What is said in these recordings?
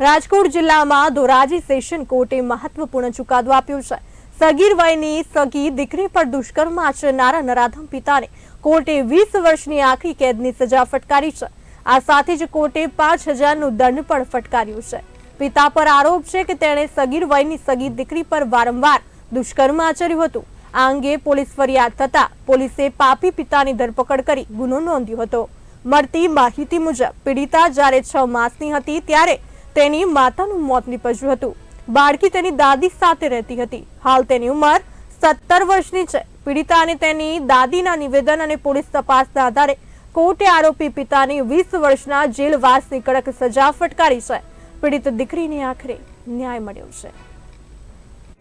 રાજકોટ જિલ્લામાં ધોરાજી સેશન કોર્ટે મહત્વપૂર્ણ ચુકાદો આપ્યો છે. સગીર વયની સગી દીકરી પર દુષ્કર્મ આચરનારા નરાધમ પિતાને કોર્ટે વીસ વર્ષની આખરી કેદની સજા ફટકારી છે. આ સાથે જ કોર્ટે પાંચ હજારનું દંડ પણ ફટકાર્યું છે. પિતા પર આરોપ છે કે તેણે સગીર વયની સગી દીકરી પર વારંવાર દુષ્કર્મ આચર્યું હતું. આ અંગે પોલીસ ફરિયાદ થતા પોલીસે પાપી પિતાની ધરપકડ કરી ગુનો નોંધ્યો હતો. મળતી માહિતી મુજબ, પીડિતા જ્યારે છ માસની હતી ત્યારે તેની માતાનું મોત નીપજ્યું હતું. બાળકી તેની દાદી સાથે રહેતી હતી. હાલ તેની ઉંમર સત્તર વર્ષની છે. પીડિતા અને તેની દાદીના નિવેદન અને પોલીસ તપાસના આધારે કોર્ટે આરોપી પિતાની વીસ વર્ષના જેલવાસની કડક સજા ફટકારી છે. પીડિત દીકરીને આખરે ન્યાય મળ્યો છે.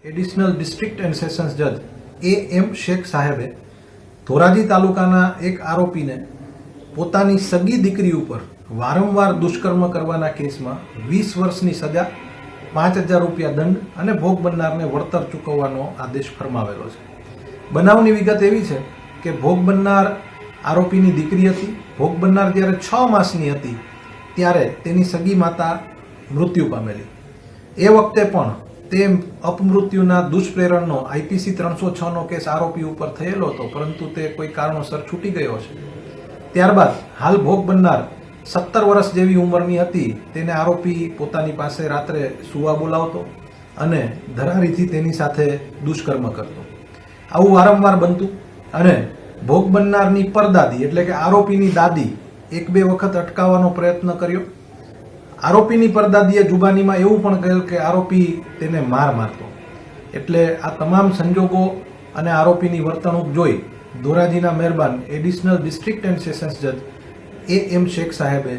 એડિશનલ ડિસ્ટ્રિક્ટ એન્ડ સેશન્સ જજ એ એમ શેખ સાહેબે ધોરાજી તાલુકાના એક આરોપીને પોતાની સગી દીકરી ઉપર વારંવાર દુષ્કર્મ કરવાના કેસમાં વીસ વર્ષની સજા, પાંચ હજાર રૂપિયા દંડ અને ભોગ બનનારને વળતર ચૂકવવાનો આદેશ ફરમાવેલો છે. બનાવની વિગત એવી છે કે ભોગ બનનાર આરોપીની દીકરી હતી, ભોગ બનનાર જ્યારે છ માસની હતી, ત્યારે તેની સગી માતા મૃત્યુ પામેલી. એ વખતે પણ તે અપમૃત્યુના દુષ્પ્રેરણનો આઈપીસી ત્રણસો છનો કેસ આરોપી ઉપર થયેલો હતો, પરંતુ તે કોઈ કારણોસર છૂટી ગયો છે. ત્યારબાદ હાલ ભોગ બનનાર સત્તર વર્ષ જેવી ઉંમરની હતી, તેને આરોપી પોતાની પાસે રાત્રે સુવા બોલાવતો અને ધરારીથી તેની સાથે દુષ્કર્મ કરતો. આવું વારંવાર બનતું અને ભોગ બનનારની પરદાદી એટલે કે આરોપીની દાદી એક બે વખત અટકાવવાનો પ્રયત્ન કર્યો. આરોપીની પરદાદીએ જુબાનીમાં એવું પણ કહ્યું કે આરોપી તેને માર મારતો. એટલે આ તમામ સંજોગો અને આરોપીની વર્તણૂક જોઈ ધોરાજીના મહેરબાન એડિશનલ ડિસ્ટ્રિક્ટ એન્ડ સેશન્સ જજ એ એમ શેખ સાહેબે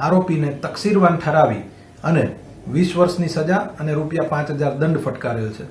આરોપીને તકસીરવાન ઠરાવી અને વીસ વર્ષની સજા અને રૂપિયા પાંચ હજાર દંડ ફટકાર્યો છે.